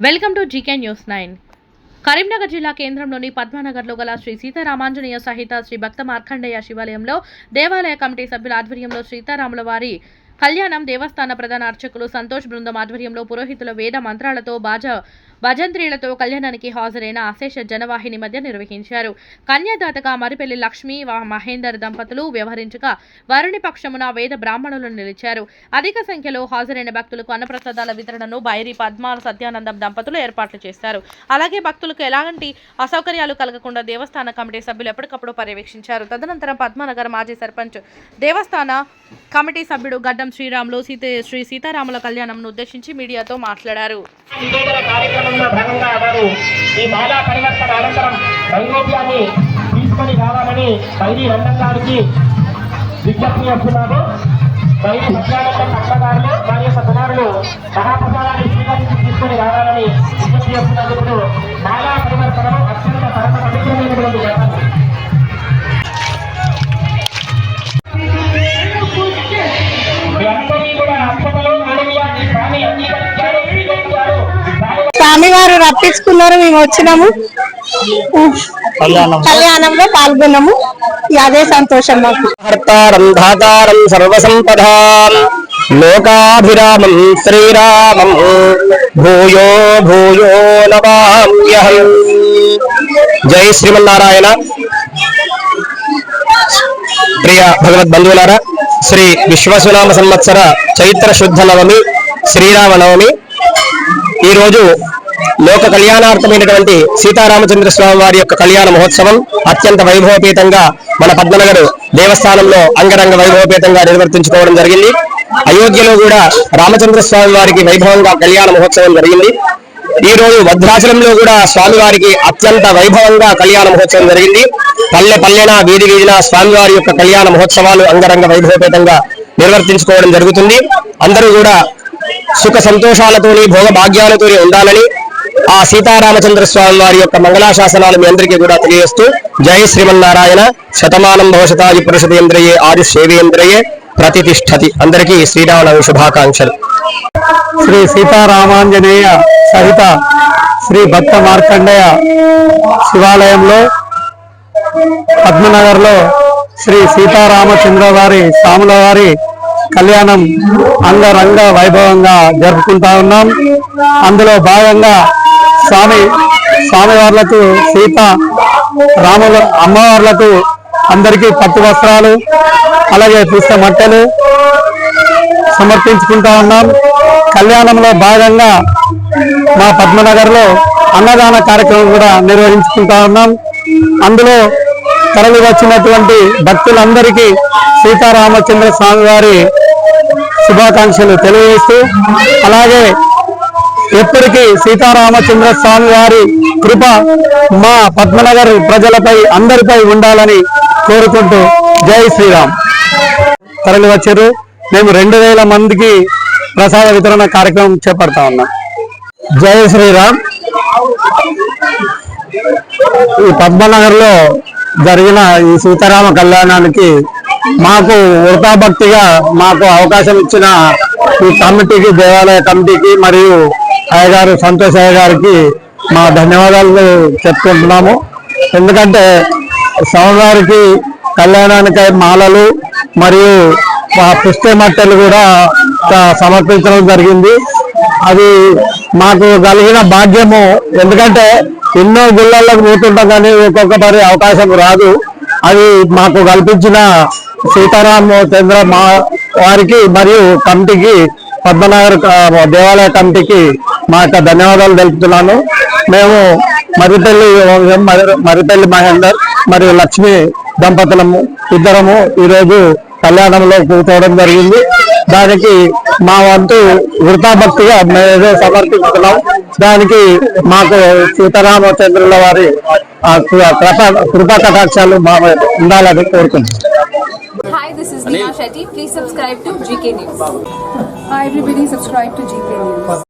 Welcome to GK news nine. Karimnagar జిల్లా కేంద్రంలోని పద్మానగర్లో గల శ్రీ సీతారామాంజనేయ సహిత శ్రీ భక్త మార్కండేయ శివాలయంలో దేవాలయ కమిటీ సభ్యుల ఆధ్వర్యంలో సీతారాముల వారి కళ్యాణం దేవస్థాన ప్రధాన అర్చకులు సంతోష్ బృందం ఆధ్వర్యంలో పురోహితుల వేద మంత్రాలతో బాజ భజంత్రీలతో కళ్యాణానికి హాజరైన అశేష జనవాహిని మధ్య నిర్వహించారు. కన్యాదాతగా మరిపెల్లి లక్ష్మి వ- మహేందర్ దంపతులు వ్యవహరించగా వరుణి పక్షమున వేద బ్రాహ్మణులు నిలిచారు. అధిక సంఖ్యలో హాజరైన భక్తులకు అన్నప్రసాదాల వితరణను బైరి పద్మ సత్యానందం దంపతులు ఏర్పాట్లు చేశారు. అలాగే భక్తులకు ఎలాంటి అసౌకర్యాలు కలగకుండా దేవస్థాన కమిటీ సభ్యులు ఎప్పటికప్పుడు పర్యవేక్షించారు. తదనంతరం పద్మనగర్ మాజీ సర్పంచ్ దేవస్థాన కమిటీ సభ్యుడు గడ్డం శ్రీరాములు సీత శ్రీ సీతారాముల కళ్యాణంను ఉద్దేశించి మీడియాతో మాట్లాడారు. తీసుకొని రావాలని విజ్ఞప్తి వారి యొక్క కుమారులు మహాప్రసాదాన్ని స్వీకరించి తీసుకొని రావాలని విజ్ఞప్తి చేస్తున్నందుకు మాలా పరివర్తనం అత్యంత పరమ పవిత్రమైనటువంటి రప్పించుకున్నారు మేము వచ్చినాము. కళ్యాణంలో పాల్గొన్నాము. అదే సంతోషం మాకు. హర్తారం ధాతారం సర్వసంపదాం. లోకాభిరామం శ్రీరామం. భూయో భూయో నమామ్యహం. జై శ్రీమన్నారాయణ. ప్రియ భగవద్ బంధువులారా శ్రీ విశ్వసునామ సంవత్సర చైత్ర శుద్ధ నవమి శ్రీరామ నవమి ఈ రోజు లోక కళ్యాణార్థమైనటువంటి సీతారామచంద్ర స్వామి వారి యొక్క కళ్యాణ మహోత్సవం అత్యంత వైభవపేతంగా మన పద్మనగర్ దేవస్థానంలో అంగరంగ వైభవపేతంగా నిర్వర్తించుకోవడం జరిగింది. అయోధ్యలో కూడా రామచంద్ర స్వామి వారికి వైభవంగా కళ్యాణ మహోత్సవం జరిగింది. ఈ రోజు భద్రాచలంలో కూడా స్వామివారికి అత్యంత వైభవంగా కళ్యాణ మహోత్సవం జరిగింది. పల్లె పల్లెన వీధి వీధిన స్వామివారి యొక్క కళ్యాణ మహోత్సవాలు అంగరంగ వైభవపేతంగా నిర్వర్తించుకోవడం జరుగుతుంది. అందరూ కూడా సుఖ సంతోషాలతోని భోగ భాగ్యాలతోని ఉండాలని ఆ సీతారామచంద్ర స్వామి వారి యొక్క మంగళాశాసనాలు మీ అందరికీ కూడా తెలియజేస్తూ జై శ్రీమన్నారాయణ శతమానం భవశతాది పురుషదేంద్రయే ఆది సేవేంద్రయే ప్రతిష్టతి అందరికీ శ్రీరామనవమి శుభాకాంక్షలు. శ్రీ సీతారామాంజనేయ సహిత శ్రీ భక్త మార్కండేయ శివాలయంలో పద్మనగర్లో శ్రీ సీతారామచంద్ర వారి స్వాముల వారి కళ్యాణం అంగరంగ వైభవంగా జరుపుకుంటా ఉన్నాం. అందులో భాగంగా స్వామి స్వామివార్లకు సీత రాముల అమ్మవార్లకు అందరికీ పట్టు వస్త్రాలు అలాగే పుష్ప మట్టెలు సమర్పించుకుంటా ఉన్నాం. కళ్యాణంలో భాగంగా మా పద్మనగర్లో అన్నదాన కార్యక్రమం కూడా నిర్వహించుకుంటా ఉన్నాం. అందులో తరలి వచ్చినటువంటి భక్తులందరికీ సీతారామచంద్ర స్వామి వారి శుభాకాంక్షలు తెలియజేస్తూ అలాగే ఎప్పటికీ సీతారామచంద్ర స్వామి వారి కృప మా పద్మనగర్ ప్రజలపై అందరిపై ఉండాలని కోరుకుంటూ జై శ్రీరామ్. తరలి వచ్చారు. మేము రెండు వేల మందికి ప్రసాద వితరణ కార్యక్రమం చేపడతా ఉన్నాం. జై శ్రీరామ్. ఈ పద్మనగర్లో జరిగిన ఈ సీతారామ కళ్యాణానికి మాకు వృతాభక్తిగా మాకు అవకాశం ఇచ్చిన ఈ కమిటీకి దేవాలయ కమిటీకి మరియు అయ్యగారు సంతోష్ అయ్య గారికి మా ధన్యవాదాలు చెప్పుకుంటున్నాము. ఎందుకంటే స్వామివారికి కళ్యాణానికై మాలలు మరియు ఆ మట్టలు కూడా సమర్పించడం జరిగింది. అది మాకు కలిగిన భాగ్యము. ఎందుకంటే ఎన్నో జిల్లాలకు పోతుంటాం కానీ ఒక్కొక్కసారి అవకాశం రాదు. అది మాకు కల్పించిన సీతారామ చంద్ర మా వారికి మరియు కమిటీకి పద్మనగర్ దేవాలయ కమిటీకి మా యొక్క ధన్యవాదాలు తెలుపుతున్నాను మేము మరిపల్లి మరి- మరిపల్లి మహేందర్ మరియు లక్ష్మి దంపతులము ఇద్దరము ఈరోజు కళ్యాణంలో కూర్చోవడం జరిగింది దానికి మా వంతు వృతాభక్తిగా మేము ఏదో సమర్పిస్తున్నాం దానికి మాకు సీతారామచంద్రుల వారి ఆ కృప కృపా కటాక్షాలు మా ఉండాలని కోరుకుంటున్నాం Hi, this is Neha Shetty. Please subscribe to GK News. Hi everybody, subscribe to GK News.